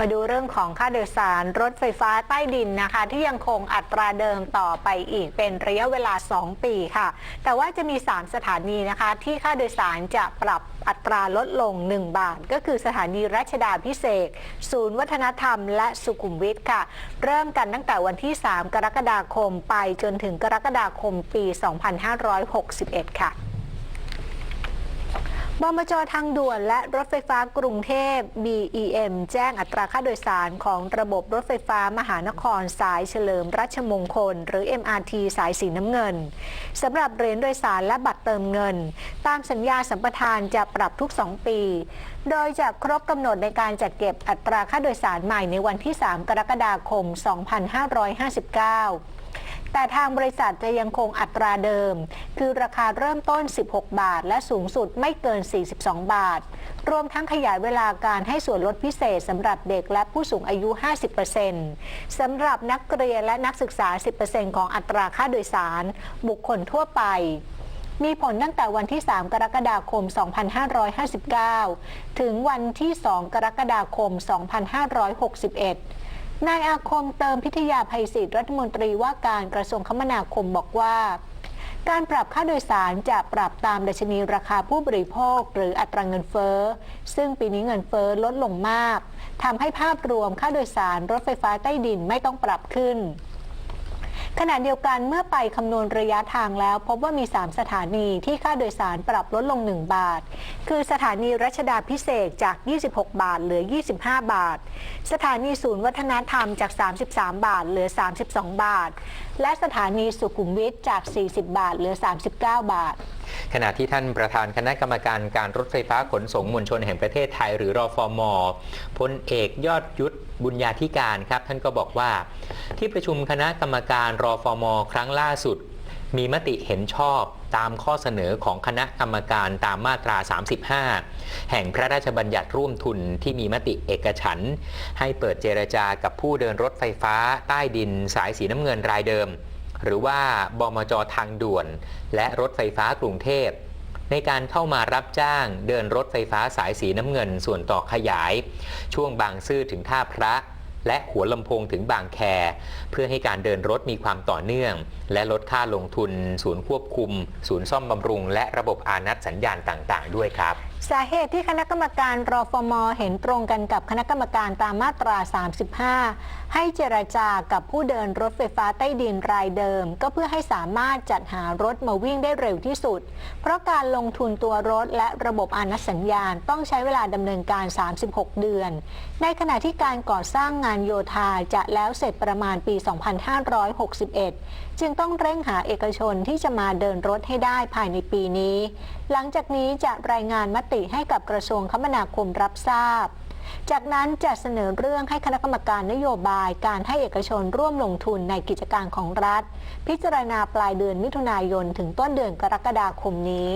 มาดูเรื่องของค่าโดยสารรถไฟฟ้าใต้ดินนะคะ ที่ยังคงอัตราเดิมต่อไปอีกเป็นระยะเวลา 2 ปีค่ะ แต่ว่าจะมี 3 สถานีนะคะ ที่ค่าโดยสารจะปรับอัตราลดลง 1 บาท ก็คือสถานีรัชดาพิเศษกศูนย์วัฒนธรรม และสุขุมวิทค่ะ เริ่มกันตั้งแต่วันที่ 3 กรกฎาคมไปจนถึงกรกฎาคมปี 2561 ค่ะ บมจทางด่วนและรถไฟฟ้ากรุงเทพ BEM แจ้งอัตราค่าโดยสารของระบบรถไฟฟ้ามหานครสายเฉลิมรัชมงคล หรือ MRT สายสีน้ำเงินสำหรับเหรียญโดยสารและบัตรเติมเงิน ตามสัญญาสัมปทานจะปรับทุก 2 ปี โดยจะครบกำหนดในการจัดเก็บอัตราค่าโดยสารใหม่ในวันที่ 3 กรกฎาคม 2559 แต่ทางบริษัทจะยังคงอัตราเดิม คือราคาเริ่มต้น 16 บาท และสูงสุดไม่เกิน 42 บาท รวมทั้งขยายเวลาการให้ส่วนลดพิเศษสำหรับเด็กและผู้สูงอายุ 50%สำหรับนักเรียนและนักศึกษา 10%ของอัตราค่าโดยสาร บุคคลทั่วไปมีผลตั้งแต่วันที่ 3 กรกฎาคม 2559 ถึงวันที่ 2 กรกฎาคม 2561 นายอาคมเติมพิทยาภัยศิษย์รัฐมนตรีว่าการกระทรวงคมนาคมบอกว่า การปรับค่าโดยสารจะปรับตามดัชนีราคาผู้บริโภค หรืออัตราเงินเฟ้อ ซึ่งปีนี้เงินเฟ้อลดลงมากทำให้ภาพรวมค่าโดยสารรถไฟฟ้าใต้ดินไม่ต้องปรับขึ้น ขณะเดียวกันเมื่อไปคำนวณระยะทางแล้ว พบว่ามี 3 สถานีที่ค่าโดยสารปรับลดลง 1 บาท คือสถานีรัชดาพิเศษจาก 26 บาท เหลือ 25 บาท สถานีศูนย์วัฒนธรรมจาก 33 บาท เหลือ 32 บาท และสถานีสุขุมวิทจาก 40 บาท เหลือ 39 บาทขณะที่ท่านประธานคณะกรรมการการรถไฟฟ้าขนส่งมวลชนแห่งประเทศไทย หรือรอฟอมพลเอกยอดยุทธบุญญาธิการครับ ท่านก็บอกว่า ที่ประชุมคณะกรรมการรอฟอมครั้งล่าสุด มีมติเห็นชอบตามข้อเสนอของคณะกรรมการตามมาตรา 35 แห่งพระราชบัญญัติร่วมทุนที่มีมติเอกฉัน ให้เปิดเจรจากับผู้เดินรถไฟฟ้าใต้ดินสายสีน้ำเงินรายเดิม หรือว่าบมจทางด่วน และรถไฟฟ้ากรุงเทพในการเข้ามารับจ้างเดินรถไฟฟ้าสายสีน้ำเงินส่วนต่อขยาย ช่วงบางซื่อถึงท่าพระ และหัวลำโพงถึงบางแค เพื่อให้การเดินรถมีความต่อเนื่อง และลดค่าลงทุน ศูนย์ควบคุม ศูนย์ซ่อมบำรุง และระบบอานัตสัญญาณต่าง ๆ ด้วยครับ สาเหตุที่คณะกรรมการรอฟมเห็นตรงกันกับคณะกรรมการตามมาตรา 35 ให้เจรจากับผู้เดินรถไฟฟ้าใต้ดินรายเดิม ก็เพื่อให้สามารถจัดหารถมาวิ่งได้เร็วที่สุด เพราะการลงทุนตัวรถและระบบอนัตสัญญาณต้องใช้เวลาดำเนินการ 36 เดือน ในขณะที่การก่อสร้างงานโยธาจะแล้วเสร็จประมาณปี 2561 จึงต้องเร่งหาเอกชนที่จะมาเดินรถให้ได้ภายในปีนี้ หลังจากนี้จะรายงานมติให้กับกระทรวงคมนาคมรับทราบ จากนั้นจะเสนอเรื่องให้คณะกรรมการนโยบายการให้เอกชนร่วมลงทุนในกิจการของรัฐ พิจารณาปลายเดือนมิถุนายนถึงต้นเดือนกรกฎาคมนี้